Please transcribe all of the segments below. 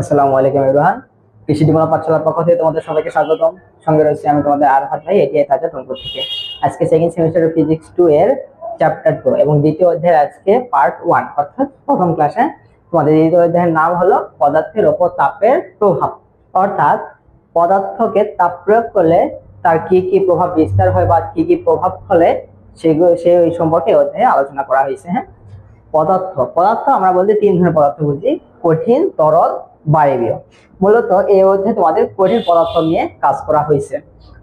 আসসালামু আলাইকুম ইব্রাহান কৃষি ডিপ্লোমা পাঠশালার পক্ষ থেকে তোমাদের সবাইকে স্বাগতম। সঙ্গে রয়েছে আমি তোমাদের আরফাত ভাই এটি থাকা রংপুর থেকে। আজকে সেকেন্ড সেমিস্টারের ফিজিক্স টু এর চ্যাপ্টার টু এবং দ্বিতীয় অধ্যায়ের আজকে পার্ট ওয়ান অর্থাৎ প্রথম ক্লাসে তোমাদের দ্বিতীয় অধ্যায়ের নাম হলো পদার্থের ওপর তাপের প্রভাব। অর্থাৎ পদার্থকে তাপ প্রয়োগ করলে তার কি কি প্রভাব বিস্তার হয় বা কি কি প্রভাব ফলে সেগুলো, সে ওই সম্পর্কে অধ্যায়ে আলোচনা করা হয়েছে হ্যাঁ? পদার্থ পদার্থ আমরা বলতে তিন ধরনের পদার্থ বুঝি। কঠিন, তরল বায়বীয়। মূলত এই অধ্যায়ে তোমাদের কঠিন পদার্থ নিয়ে কাজ করা হয়েছে।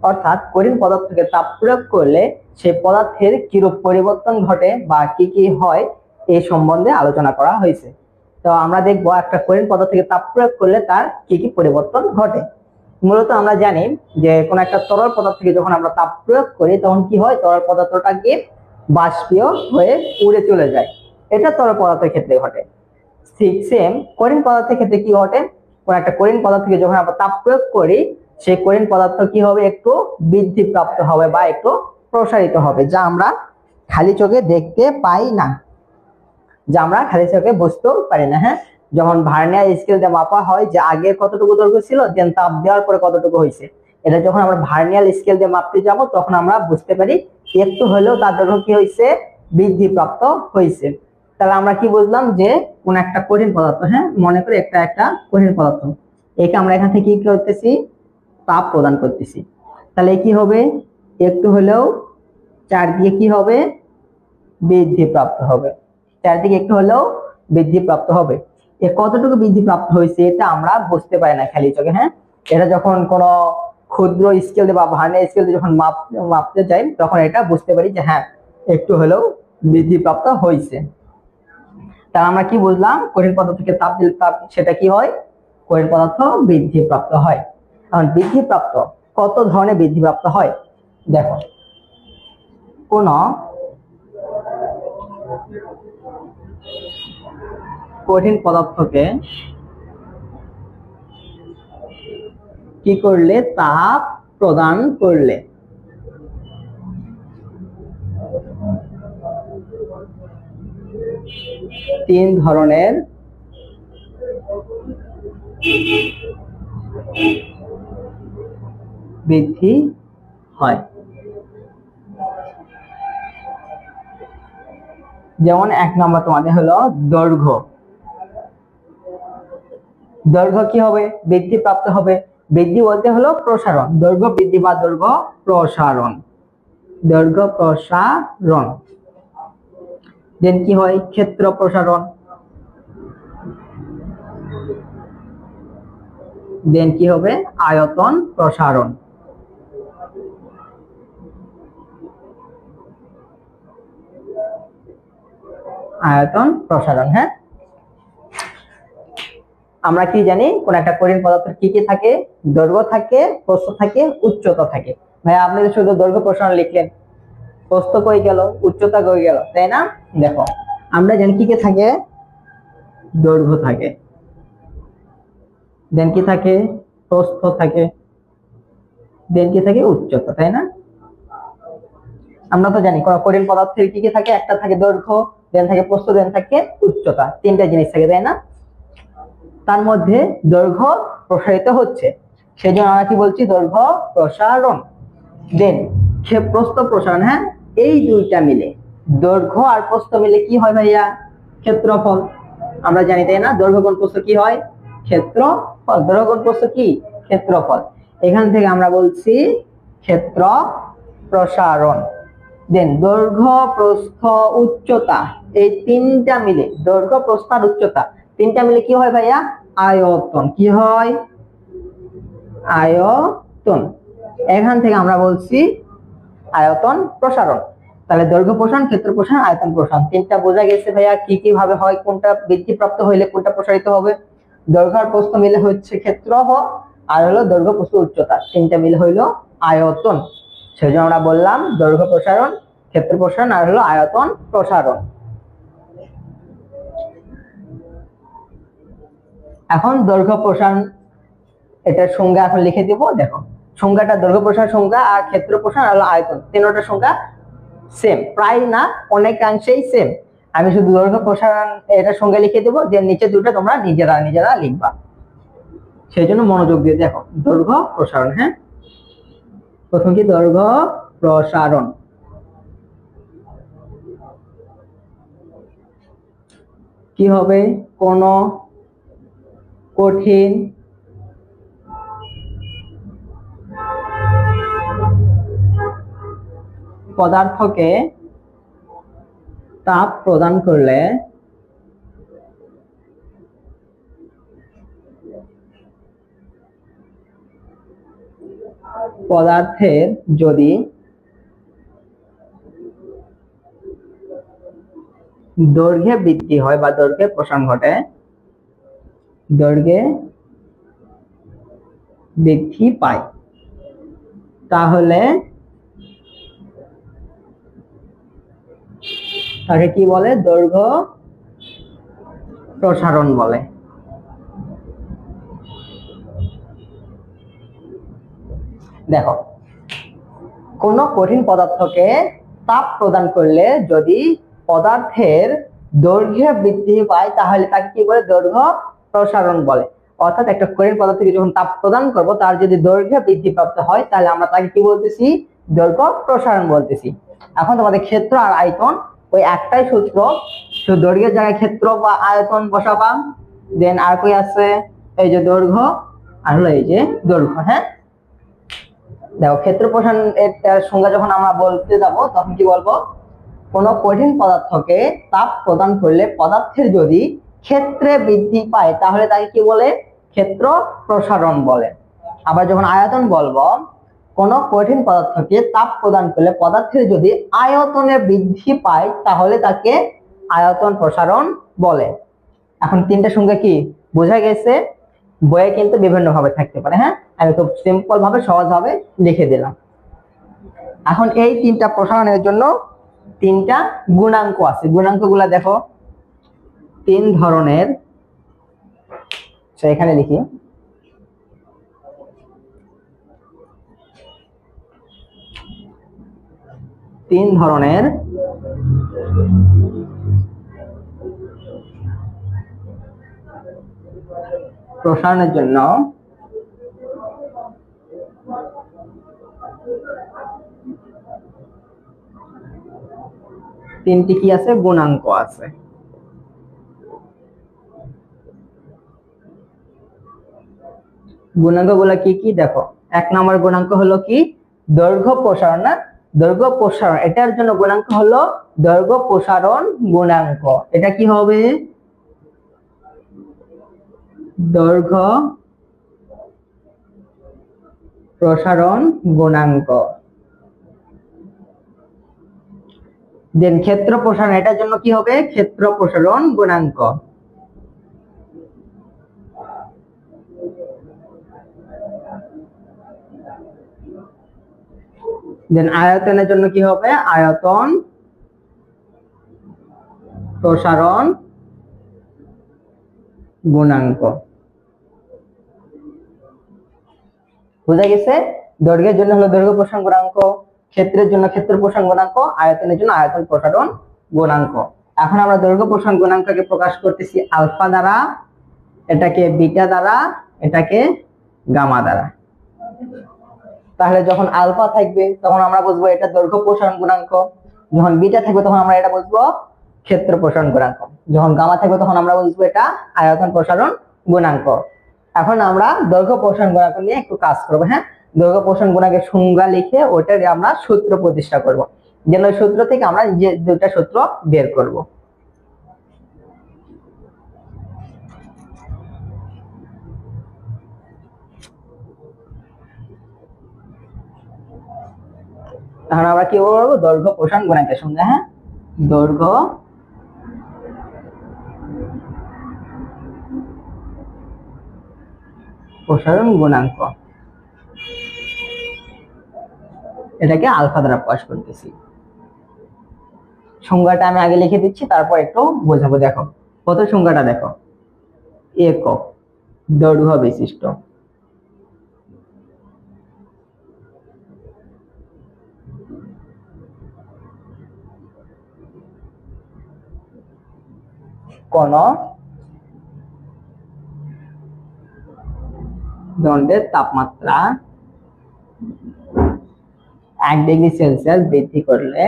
অর্থাৎ কঠিন পদার্থকে তাপ প্রয়োগ করলে সেই পদার্থের কিরূপ পরিবর্তন ঘটে বা কি কি হয়, এই সম্বন্ধে আলোচনা করা হয়েছে। তো আমরা দেখব একটা কঠিন পদার্থকে তাপ প্রয়োগ করলে তার কি কি পরিবর্তন ঘটে। মূলত আমরা জানি যে কোন একটা তরল পদার্থকে যখন আমরা তাপ প্রয়োগ করি, তখন কি হয়? তরল পদার্থটাকে বাষ্পীয় হয়ে উড়ে চলে যায়। এটা তরল পদার্থের ক্ষেত্রে ঘটে। ঠিক সেম কঠিন পদার্থের ক্ষেত্রে কি ঘটে? কোন একটা কঠিন পদার্থকে যখন আমরা তাপ প্রয়োগ করি, সেই কঠিন পদার্থ কি হবে? একটু বৃদ্ধি প্রাপ্ত হবে বা একটু প্রসারিত হবে, যা আমরা খালি চোখে দেখতে পাই না। যা আমরা খালি চোখে বুঝতেও পারি না হ্যাঁ? যখন ভার্নিয়ার স্কেল দিয়ে মাপা হয় যে আগে কতটুকু দৈর্ঘ্য ছিল দেন তাপ দেওয়ার পরে কতটুকু হয়েছে। এটা যখন আমরা ভার্নিয়ার স্কেল দিয়ে মাপতে যাব, তখন আমরা বুঝতে পারি একটু হলেও তার দৈর্ঘ্য কি হয়েছে? বৃদ্ধি প্রাপ্ত হয়েছে। তাহলে আমরা কি বুঝলাম যে কোন একটা কঠিন পদার্থ হ্যাঁ? মনে করি একটা একটা কঠিন পদার্থ। একে আমরা এখান থেকে কি করতেছি? তাপ প্রদান করতেছি। তাহলে কি হবে? একটু হলেও চারদিকে কি হবে? বৃদ্ধি প্রাপ্ত হবে। চারদিকে একটু হলেও বৃদ্ধি প্রাপ্ত হবে। এ কতটুকু বৃদ্ধি প্রাপ্ত হয়েছে এটা আমরা বুঝতে পারি না খালি চোখে হ্যাঁ? এটা যখন কোনো ক্ষুদ্র স্কেল বা ভার্নিয়ার স্কেল যখন মাপ, মাপতে যাই, তখন এটা বুঝতে পারি যে হ্যাঁ একটু হলেও বৃদ্ধি প্রাপ্ত হয়েছে। তাহলে আমরা কি বুঝলাম? কঠিন পদার্থ থেকে তাপ দিলে তাপ সেটা কি হয়? কঠিন পদার্থ বৃদ্ধি প্রাপ্ত হয়। এখন বৃদ্ধি প্রাপ্ত কত ধরনের বৃদ্ধি প্রাপ্ত হয়? দেখো, কোন, কঠিন পদার্থকে কি করলে? তাপ প্রদান করলে। তিন ধরনের বৃদ্ধি হয়। যেমন এক নম্বর তোমাদের হলো দৈর্ঘ্য। দৈর্ঘ্য কি হবে? বৃদ্ধি প্রাপ্ত হবে। বৃদ্ধি বলতে হলো প্রসারণ। দৈর্ঘ্য বৃদ্ধি বা দৈর্ঘ্য প্রসারণ। দৈর্ঘ্য প্রসারণ। দেন কি হয়? ক্ষেত্র প্রসারণ। দেন কি হবে? আয়তন প্রসারণ। আয়তন প্রসারণ হ্যাঁ? আমরা কি জানি? কোন একটা কঠিন পদার্থের কি কি থাকে? দৈর্ঘ্য থাকে, প্রস্থ থাকে, উচ্চতা থাকে। ভাই আপনি শুধু দৈর্ঘ্য প্রসারণ লিখলেন। প্রস্থ কই গেল, উচ্চতা কই গেল, তাই না? দেখো, আমরা জানি কি কি থাকে? দৈর্ঘ্য থাকে। দেন কি থাকে? প্রস্থ থাকে। দেন কি থাকে? উচ্চতা, তাই না? আমরা তো জানি কঠিন পদার্থের কি কি থাকে? একটা থাকে দৈর্ঘ্য, দেন থাকে প্রস্থ, দেন থাকে উচ্চতা। তিনটা জিনিস থাকে, তাই না? তার মধ্যে দৈর্ঘ্য প্রসারিত হচ্ছে। সেই জন্য আমরা কি বলছি? দৈর্ঘ্য প্রসারণ। দেন, সে প্রস্থ প্রসারণ হ্যাঁ? এই দুইটা মিলে। দৈর্ঘ্য আর প্রস্থ মিলে কি হয় ভাইয়া? ক্ষেত্রফল। আমরা জানি, তাই না? দৈর্ঘ্য কোণ প্রস্থ কি হয়? ক্ষেত্রফল। দৈর্ঘ্য কোণ প্রস্থ কি? ক্ষেত্রফল। এখান থেকে আমরা বলছি ক্ষেত্র প্রসারণ। দেন, দৈর্ঘ্য, প্রস্থ, উচ্চতা, এই তিনটা মিলে। দৈর্ঘ্য, প্রস্থ আর উচ্চতা। তিনটা মিলে কি হয় ভাইয়া? আয়তন। কি হয়? আয়তন। এখান থেকে আমরা বলছি আয়তন প্রসারণ। তাহলে দৈর্ঘ্য প্রসারণ, ক্ষেত্র প্রসারণ, আয়তন প্রসারণ। তিনটা বোঝা গেছে ভাইয়া, কি কি ভাবে হয়, কোনটা বৃদ্ধিপ্রাপ্ত হইলে কোনটা প্রসারিত হবে? দৈর্ঘ্য আর প্রস্থ মিলে হচ্ছে ক্ষেত্র আর হলো দৈর্ঘ্য, প্রস্থ, উচ্চতা। তিনটা মিলে হইল আয়তন। সেই জন্য আমরা বললাম দৈর্ঘ্য প্রসারণ, ক্ষেত্র প্রসারণ, আর হলো আয়তন প্রসারণ। এখন দৈর্ঘ্য প্রসারণ, এটার সংজ্ঞা এখন লিখে দিব, দেখো। সংজ্ঞাটা দৈর্ঘ্য প্রসার সংজ্ঞা আর ক্ষেত্র প্রসার আর আয়তন। তিনটার সংজ্ঞা সেম প্রায় না, অনেকাংশেই সেম আমি শুধু দৈর্ঘ্য প্রসারণ এটার সংজ্ঞা লিখে দেবো যে নিচে দুটো তোমরা নিজেরা নিজেরা লিখবা। সেই জন্য মনোযোগ দিয়ে দেখো, দৈর্ঘ্য প্রসারণ হ্যাঁ? প্রথম কি? দৈর্ঘ্য প্রসারণ। কি হবে? কোন কঠিন পদার্থকে তাপ প্রদান করলে পদার্থের যদি দৈর্ঘ্যে বৃদ্ধি হয় বা দৈর্ঘ্যে প্রসারণ ঘটে, দৈর্ঘ্যে বৃদ্ধি পায়। তাহলে তাকে কি বলে? দৈর্ঘ্য প্রসারণ বলে। দেখো, কোন কঠিন পদার্থকে তাপ প্রদান করলে যদি পদার্থের দৈর্ঘ্য বৃদ্ধি পায়, তাহলে তাকে কি বলে? দৈর্ঘ্য প্রসারণ বলে। অর্থাৎ একটা কঠিন পদার্থকে যখন তাপ প্রদান করব, তার যদি দৈর্ঘ্য বৃদ্ধি প্রাপ্ত হয়, তাহলে আমরা তাকে কি বলতেছি? দৈর্ঘ্য প্রসারণ বলতেছি। এখন তোমাদের ক্ষেত্র আর আয়তন ওই একটাই সূত্র। দৈর্ঘ্যের জায়গায় ক্ষেত্র বা আয়তন বসাবা দেন আর কই আছে? এই যে দৈর্ঘ্য, আর হলো এই যে দৈর্ঘ্য হ্যাঁ? দেখো, ক্ষেত্র প্রসারণ এর সংজ্ঞা যখন আমরা বলতে যাব, তখন কি বলব? কোনো কঠিন পদার্থকে তাপ প্রদান করলে পদার্থের যদি ক্ষেত্রে বৃদ্ধি পায়, তাহলে তাকে কি বলে? ক্ষেত্র প্রসারণ বলে। আবার যখন আয়তন বলব কোন কঠিন পদার্থকে তাপ প্রদান করলে পদার্থের যদি আয়তনে বৃদ্ধি পায়, তাহলে তাকে আয়তন প্রসারণ বলে। এখন তিনটা সংখ্যা কি? বোঝা গেছে? বইয়ে কিন্তু বিভিন্ন ভাবে থাকতে পারে হ্যাঁ? আমি খুব সিম্পল ভাবে সহজ ভাবে লিখে দিলাম। এখন এই তিনটা প্রসারণের জন্য তিনটা গুণাঙ্ক আছে। গুণাঙ্কগুলা দেখো। তিন ধরনের। এখানে লিখি। তিন ধরনের প্রসারণের জন্য তিনটি কি আছে? গুণাঙ্ক আছে। গুণাঙ্কগুলা কি কি? দেখো, এক নম্বর গুণাঙ্ক হলো কি? দৈর্ঘ্য প্রসারণ দৈর্ঘ্য প্রসারণ। এটার জন্য গুণাঙ্ক হলো দৈর্ঘ্য প্রসারণ গুণাঙ্ক। এটা কি হবে? দৈর্ঘ্য প্রসারণ গুণাঙ্ক। দেন ক্ষেত্র প্রসারণ, এটার জন্য কি হবে? ক্ষেত্র প্রসারণ গুণাঙ্ক। দেন আয়তনের জন্য কি হবে? আয়তন প্রসারণ গুণাঙ্ক। বোঝা গেছে? দৈর্ঘ্যের জন্য হলো দৈর্ঘ্য প্রসারণ গুণাঙ্ক, ক্ষেত্রের জন্য ক্ষেত্র প্রসারণ গুণাঙ্ক, আয়তনের জন্য আয়তন প্রসারণ গুণাঙ্ক। এখন আমরা দৈর্ঘ্য প্রসারণ গুণাঙ্ককে প্রকাশ করতেছি আলফা দ্বারা, এটাকে বিটা দ্বারা, এটাকে গামা দ্বারা। তাহলে যখন আলফা থাকবে, তখন আমরা বুঝব এটা দৈর্ঘ্য প্রসারণ গুণাঙ্ক। যখন বিটা থাকবে, তখন আমরা এটা বুঝব ক্ষেত্র প্রসারণ গুণাঙ্ক। যখন গামা থাকবে, তখন আমরা বুঝব এটা আয়তন প্রসারণ গুণাঙ্ক। এখন আমরা দৈর্ঘ্য প্রসারণ গুণাঙ্ক নিয়ে একটু কাজ করব হ্যাঁ? দৈর্ঘ্য প্রসারণ গুণাঙ্কের সংজ্ঞা লিখে ওটার আমরা সূত্র প্রতিষ্ঠা করব। যেন সূত্র থেকে আমরা যে দুটা সূত্র বের করব। তাহলে আমরা কি বলব দৈর্ঘ্য প্রসারণ গুণাঙ্কের সঙ্গে হ্যাঁ? দৈর্ঘ্য প্রসারণ গুণাঙ্ক। এটাকে আলফা দ্বারা প্রকাশ করতেছি। সংজ্ঞাটা আমি আগে লিখে দিচ্ছি, তারপর একটু বোঝাবো। দেখো, কত সংজ্ঞাটা দেখো? একক দৈর্ঘ্য বিশিষ্ট। কোন দণ্ডের তাপমাত্রা এক ডিগ্রি সেলসিয়াস বৃদ্ধি করলে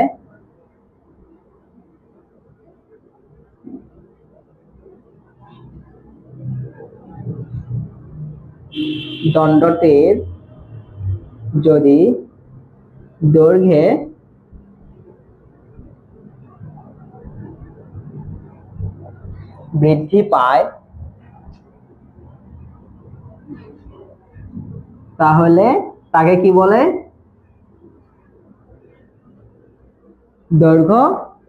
দণ্ডটির যদি দৈর্ঘ্যে বৃদ্ধি পায়। তাহলে তাকে কি বলে? দৈর্ঘ্য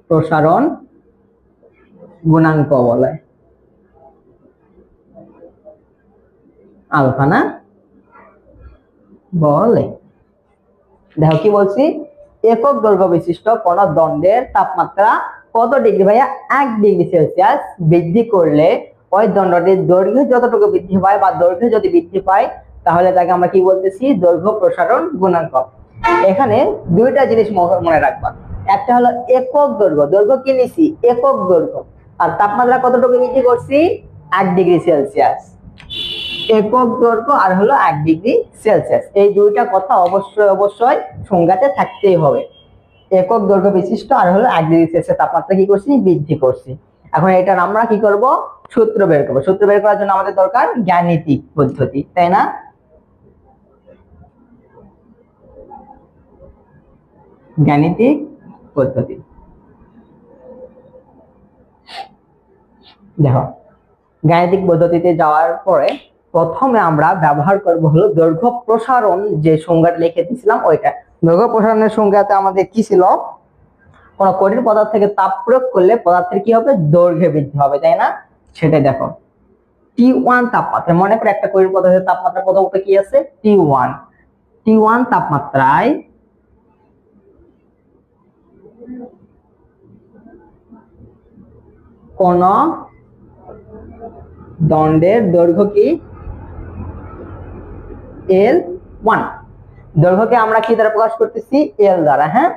প্রসারণ গুণাঙ্ক বলে। আলফা না? বলে। দেখো কি বলছি? একক দৈর্ঘ্য বিশিষ্ট কোন দণ্ডের তাপমাত্রা কত ডিগ্রি ভাইয়া? এক ডিগ্রি সেলসিয়াস বৃদ্ধি করলে ওই দণ্ডটির দৈর্ঘ্য যতটুকু বৃদ্ধি পায় বা দৈর্ঘ্য যদি বৃদ্ধি পায়, তাহলে তাকে আমরা কি বলতেছি? দৈর্ঘ্য প্রসারণ গুণাঙ্ক। এখানে দুইটা জিনিস মনে রাখবা। একটা হলো একক দৈর্ঘ্য। দৈর্ঘ্য কি নিছি? একক দৈর্ঘ্য। আর তাপমাত্রা কতটুকু বৃদ্ধি করছি? এক ডিগ্রি সেলসিয়াস একক দৈর্ঘ্য আর হলো এক ডিগ্রি সেলসিয়াস এই দুইটা কথা অবশ্যই অবশ্যই সংজ্ঞাতে থাকতেই হবে। একক দৈর্ঘ্য বিশিষ্ট আর হলো এক ডিগ্রি সেলসিয়াস তাপমাত্রা কি করছি? বৃদ্ধি করছি। এখন এটার আমরা কি করব? সূত্র বের করব। সূত্র বের করার জন্য আমাদের দরকার জ্ঞানীতিক পদ্ধতি, তাই না? জ্ঞানীতিক পদ্ধতি। দেখো, গাণিতিক পদ্ধতিতে যাওয়ার পরে প্রথমে আমরা ব্যবহার করব হলো দৈর্ঘ্য প্রসারণ যে সংজ্ঞাটা লিখে দিয়েছিলাম ওইটা। দৈর্ঘ্য প্রসারণের সংজ্ঞাতে আমাদের কি ছিল? কোন কঠিন পদার্থ থেকে তাপ প্রয়োগ করলে পদার্থের কি হবে? দৈর্ঘ্য বৃদ্ধি হবে, তাই না? সেটাই দেখো। টি ওয়ান তাপমাত্রা, মনে করে একটা কঠিন পদার্থের তাপমাত্রা প্রথমত কি আছে? টি ওয়ান টি ওয়ান তাপমাত্রায় কোন দণ্ডের দৈর্ঘ্য কি? এল ওয়ান দৈর্ঘ্যকে আমরা কি দ্বারা প্রকাশ করতেছি? এল দ্বারা হ্যাঁ?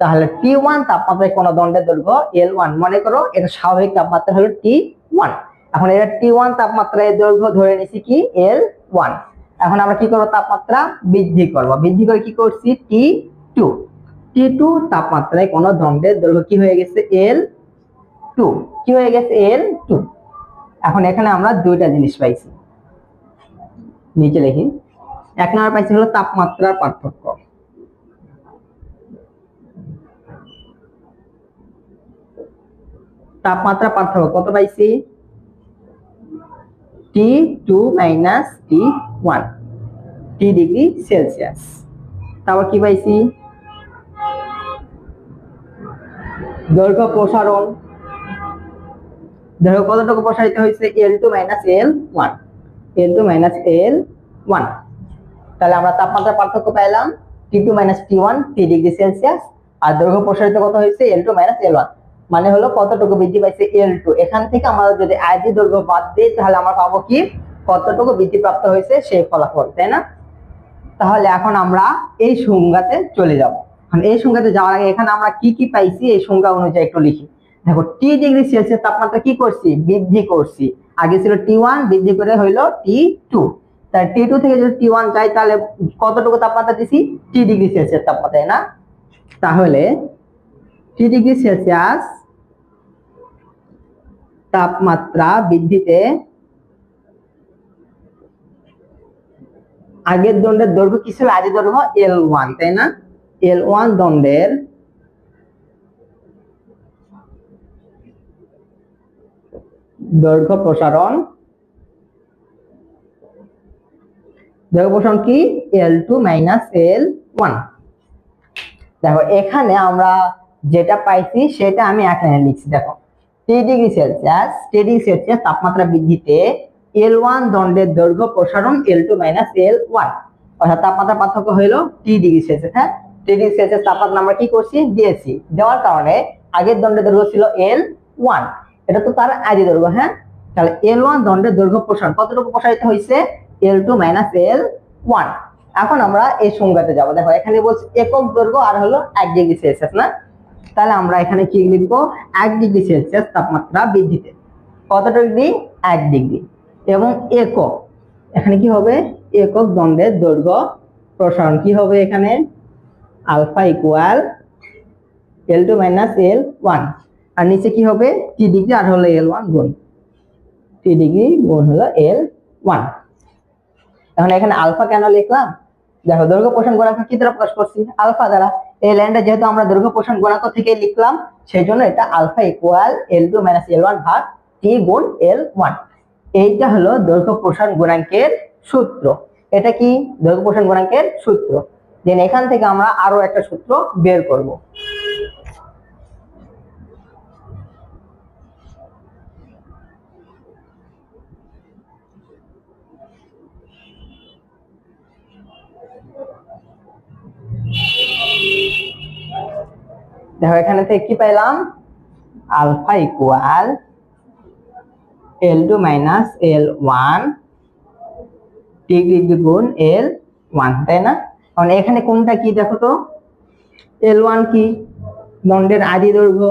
তাহলে টি ওয়ান তাপমাত্রায় কোন দণ্ডের দৈর্ঘ্য এল ওয়ান মনে করো এটা স্বাভাবিক তাপমাত্রা হলো টি ওয়ান এখন এটা টি ওয়ান তাপমাত্রায় দৈর্ঘ্য ধরে নিছি কি? এল ওয়ান এখন আমরা কি করব? তাপমাত্রা বৃদ্ধি করব। বৃদ্ধি করে কি করছি? টি টু টি টু তাপমাত্রায় কোন দণ্ডের দৈর্ঘ্য কি হয়ে গেছে? এল টু কি হয়ে গেছে? এল টু এখন এখানে আমরা দুইটা জিনিস পাইছি। নিচে লিখি এক নম্বর পাইছি হলো তাপমাত্রার পার্থক্য। তাপমাত্রা পার্থক্য কত পাইছি? T two minus T one T degree Celsius তারপর কি পাইছি? দৈর্ঘ্য প্রসারণ। দৈর্ঘ্য কতটুকু প্রসারিত হয়েছে? L two minus L one L two minus L one তাহলে আমরা তাপমাত্রা পার্থক্য পাইলাম T two minus T one T degree Celsius আর দৈর্ঘ্য প্রসারিত কত হয়েছে? L two minus L one মানে হলো কতটুকু বৃদ্ধি পাইছে এল টু এখান থেকে আমরা যদি আয়জি দৈর্ঘ্য বাদ দিই, তাহলে আমরা পাবো কি? কতটুকু বৃদ্ধি প্রাপ্ত হয়েছে সেই ফলাফল, তাই না? তাহলে এখন আমরা এই সংজ্ঞাতে চলে যাব। এখন এই সংজ্ঞাতে যাওয়ার আগে এখানে আমরা কি কি পাইছি? এই সংজ্ঞা অনুযায়ী একটু লিখি। দেখো টি ডিগ্রি সেলসিয়াস তাপমাত্রা কি করছি? বৃদ্ধি করছি। আগে ছিল টি ওয়ান বৃদ্ধি করে হইল টি টু তাই টি টু থেকে যদি টি ওয়ান যাই, তাহলে কতটুকু তাপমাত্রা দিছি? টি ডিগ্রি সেলসিয়াস তাপমাত্রা না? তাহলে টি ডিগ্রি সেলসিয়াস তাপমাত্রা বৃদ্ধিতে আগের দণ্ডের দৈর্ঘ্য কি ছিল? আগের দৈর্ঘ্য এল ওয়ান তাই না? এল ওয়ান দণ্ডের দৈর্ঘ্য প্রসারণ দৈর্ঘ্য প্রসারণ কি? L two minus L one দেখো, এখানে আমরা যেটা পাইছি সেটা আমি এখানে লিখছি, দেখো। ডিগ্রি সেলসিয়াস ডিগ্রি সেলসিয়াস তাপমাত্রা বৃদ্ধিতে এল ওয়ান দণ্ডের দৈর্ঘ্য প্রসারণ L two minus L one অর্থাৎ তাপমাত্রা পার্থক্য হইল টি ডিগ্রি সেলসিয়াস হ্যাঁ? টি ডিগ্রি সেলসিয়াস তাপমাত্রা আমরা কি করছি? দিয়েছি। দেওয়ার কারণে আগের দণ্ডের দৈর্ঘ্য ছিল এল ওয়ান এটা তো তার আদি দৈর্ঘ্য হ্যাঁ? তাহলে এল ওয়ান দণ্ডের দৈর্ঘ্য প্রসারণ কতটুকু প্রসারিত হয়েছে L two minus L one এখন আমরা এই সংজ্ঞাতে যাব। দেখো, এখানে বলছি একক দৈর্ঘ্য আর হলো এক ডিগ্রি সেলসিয়াস না? তাহলে আমরা এখানে কি লিখব? এক ডিগ্রি সেলসিয়াস তাপমাত্রা বৃদ্ধিতে। কত ডিগ্রি এক ডিগ্রি এবং একক, এখানে কি হবে? একক দ্বন্দ্বের দৈর্ঘ্য প্রসারণ কি হবে এখানে? Alpha equal L two minus L one আর নিচে কি হবে? টি ডিগ্রি আর হলো এল ওয়ান গুণ। টি ডিগ্রি গুণ হলো এল ওয়ান এখন এখানে আলফা কেন লিখলাম? দেখো, দৈর্ঘ্য পোষণ গুণাঙ্ক কি দ্বারা প্রকাশ করছি? আলফা দ্বারা। এই লাইনটা যেহেতু আমরা দৈর্ঘ্য পোষণ গুণাঙ্ক থেকে লিখলাম সেই জন্য এটা alpha equal L two minus L one ভাগ টি গুণ এল ওয়ান এইটা হলো দৈর্ঘ্য পোষণ গুণাঙ্কের সূত্র। এটা কি? দৈর্ঘ্য পোষণ গুণাঙ্কের সূত্র। দেন এখান থেকে আমরা আরও একটা সূত্র বের করব। দেখো, এখানে থেকে কি পাইলাম? Alpha equal L two minus L one degree গুণ এল ওয়ান, তাই না? কারণ এখানে কোনটা কি দেখো তো? এল ওয়ান কি? দণ্ডের আদি দৈর্ঘ্য।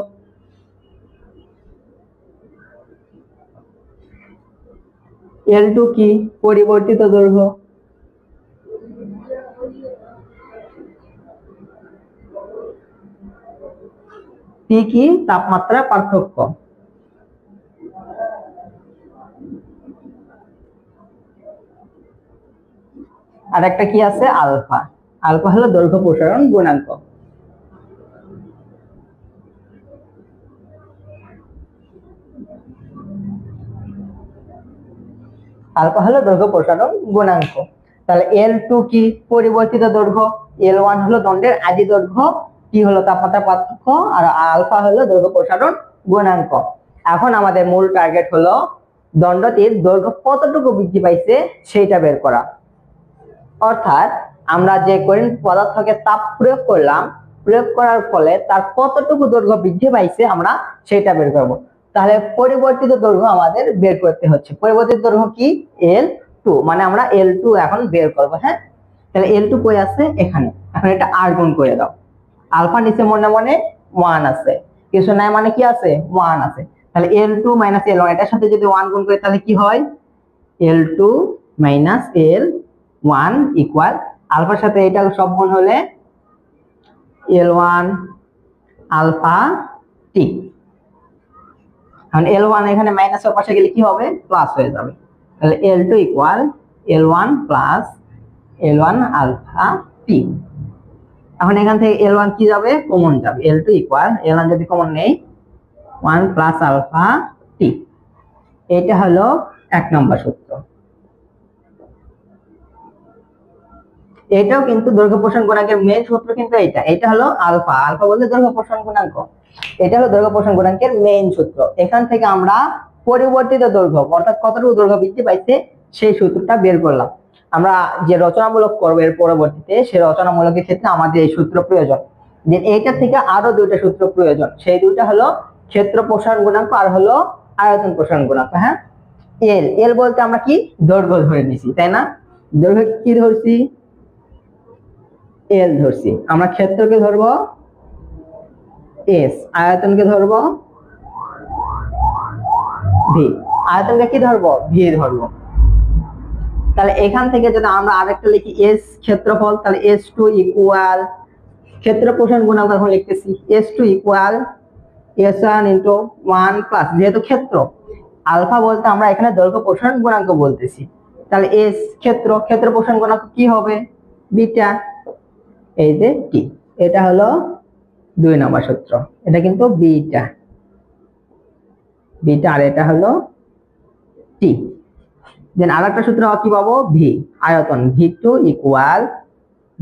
এল টু কি? পরিবর্তিত দৈর্ঘ্য। টি কি তাপমাত্রা পার্থক্য? আর একটা কি আছে? আলফা। আলফা হলো দৈর্ঘ্য প্রসারণ গুণাঙ্ক। আলফা হলো দৈর্ঘ্য প্রসারণ গুণাঙ্ক। তাহলে এল টু কি? পরিবর্তিত দৈর্ঘ্য। এল ওয়ান হলো দণ্ডের আদি দৈর্ঘ্য। কি হলো তাপমাত্রা পার্থক্য? আর আলফা হলো দৈর্ঘ্য প্রসারণ গুণাঙ্ক। এখন আমাদের মূল টার্গেট হলো দণ্ডটির দৈর্ঘ্য কতটুকু বৃদ্ধি পাইছে সেইটা বের করা। অর্থাৎ আমরা যে করিন পদার্থকে তাপ প্রয়োগ করলাম, প্রয়োগ করার ফলে তার কতটুকু দৈর্ঘ্য বৃদ্ধি পাইছে আমরা সেটা বের করব। তাহলে পরিবর্তিত দৈর্ঘ্য আমাদের বের করতে হচ্ছে। পরিবর্তিত দৈর্ঘ্য কি? এল টু মানে আমরা এল টু এখন বের করব হ্যাঁ? তাহলে এল টু কই আছে? এখানে। এখন এটা আর গুণ করে দাও। আলফা নিচে মনে মনে ওয়ান আছে। কিছু নাই মানে কি আছে? ওয়ান আছে। তাহলে L two minus L one এটার সাথে যদি ওয়ান গুণ করি তাহলে কি হয়? L two minus L one equal আলফার সাথে এটা সব গুণ হলে এল ওয়ান আলফা টি এখন এল ওয়ান এখানে মাইনাসের পাশে গেলে কি হবে? প্লাস হয়ে যাবে। তাহলে L two equal L one plus L one alpha T এখন এখান থেকে এল ওয়ান কি যাবে? কমন যাবে। L two equal L one যদি কমন নেই ওয়ান প্লাস আলফা টি এটা হলো এক নম্বর সূত্র। এটাও কিন্তু দৈর্ঘ্য পোষণ গুণাঙ্কের মেন সূত্র কিন্তু এটা এটা হলো আলফা আলফা বলতে দৈর্ঘ্য পোষণ গুণাঙ্ক। এটা হলো দৈর্ঘ্য পোষণ গুণাঙ্কের মেইন সূত্র। এখান থেকে আমরা পরিবর্তিত দৈর্ঘ্য, অর্থাৎ কতটুকু দৈর্ঘ্য বৃদ্ধি পাইছে, সেই সূত্রটা বের করলাম। আমরা যে রচনামূলক করব এর পরবর্তীতে সেই রচনামূলকের ক্ষেত্রে আমাদের এই সূত্র প্রয়োজন। যে এইটা থেকে আরও দুইটা সূত্র প্রয়োজন। সেই দুইটা হলো ক্ষেত্র প্রসারণ গুণাঙ্ক আর হলো আয়তন প্রসারণ গুণাঙ্ক হ্যাঁ? এল এল বলতে আমরা কি? দৈর্ঘ্য ধরে নিছি, তাই না? দৈর্ঘ্য কি ধরছি? এল ধরছি। আমরা ক্ষেত্রকে ধরবো এস আয়তনকে ধরবো ভি আয়তনকে কি ধরবো? ভি ধরবো। তাহলে এখান থেকে যদি আমরা আরেকটা লিখি এস ক্ষেত্রফল, তাহলে এস টু ইকুয়াল ক্ষেত্র পোষণ গুণাঙ্ক এখন লিখতেছি S two equal S one into one plus যেহেতু ক্ষেত্র। আলফা বলতে আমরা এখানে দৈর্ঘ্য পোষণ গুণাঙ্ক বলতেছি। তাহলে এস ক্ষেত্র ক্ষেত্র পোষণ গুণাঙ্ক কি হবে? বিটা, এই যে টি এটা হলো দুই নম্বর সূত্র। এটা কিন্তু বিটা। বিটা আর এটা হলো টি দেন আর একটা সূত্র কি পাবো? ভি আয়তন V two equal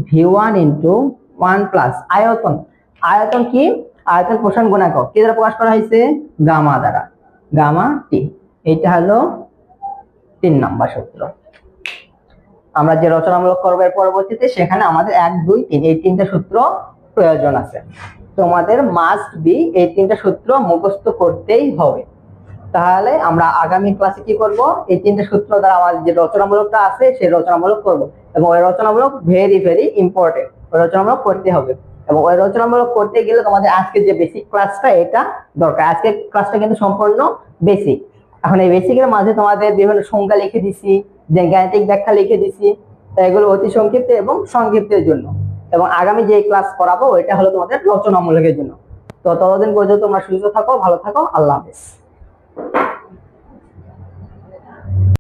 V one into one plus আয়তন। আয়তন কি? আয়তন পোষণ গুণাঙ্ক কি দ্বারা প্রকাশ করা হয়েছে? গামা দ্বারা। গামা টি এটা হলো তিন নম্বর সূত্র। আমরা যে রচনামূলক করব এর পরবর্তীতে, সেখানে আমাদের এক, দুই, তিন, এই তিনটা সূত্র প্রয়োজন আছে। তোমাদের মাস্ট বি এই তিনটা সূত্র মুখস্থ করতেই হবে। তাহলে আমরা আগামী ক্লাসে কি করব? এই তিনটে সূত্র দ্বারা আমাদের যে রচনামূলকটা আছে, সেই রচনামূলক করব। এবং ওই রচনামূলক ভেরি ভেরি ইম্পর্টেন্ট ওই রচনামূলক করতে হবে। এবং ওই রচনামূলক করতে গেলে তোমাদের আজকে যে বেসিক ক্লাসটা এটা দরকার। আজকের ক্লাসটা কিন্তু সম্পূর্ণ বেসিক এখন এই বেসিকের মাঝে তোমাদের বিভিন্ন সংজ্ঞা লিখে দিছি, যে গাণিতিক ব্যাখ্যা লিখে দিছি এগুলো অতি সংক্ষিপ্ত এবং সংক্ষিপ্তের জন্য। এবং আগামী যে ক্লাস করাবো ওইটা হলো তোমাদের রচনামূলকের জন্য। তো ততদিন পর্যন্ত তোমরা সুস্থ থাকো, ভালো থাকো, আল্লাহ হাফেজ। Thank you.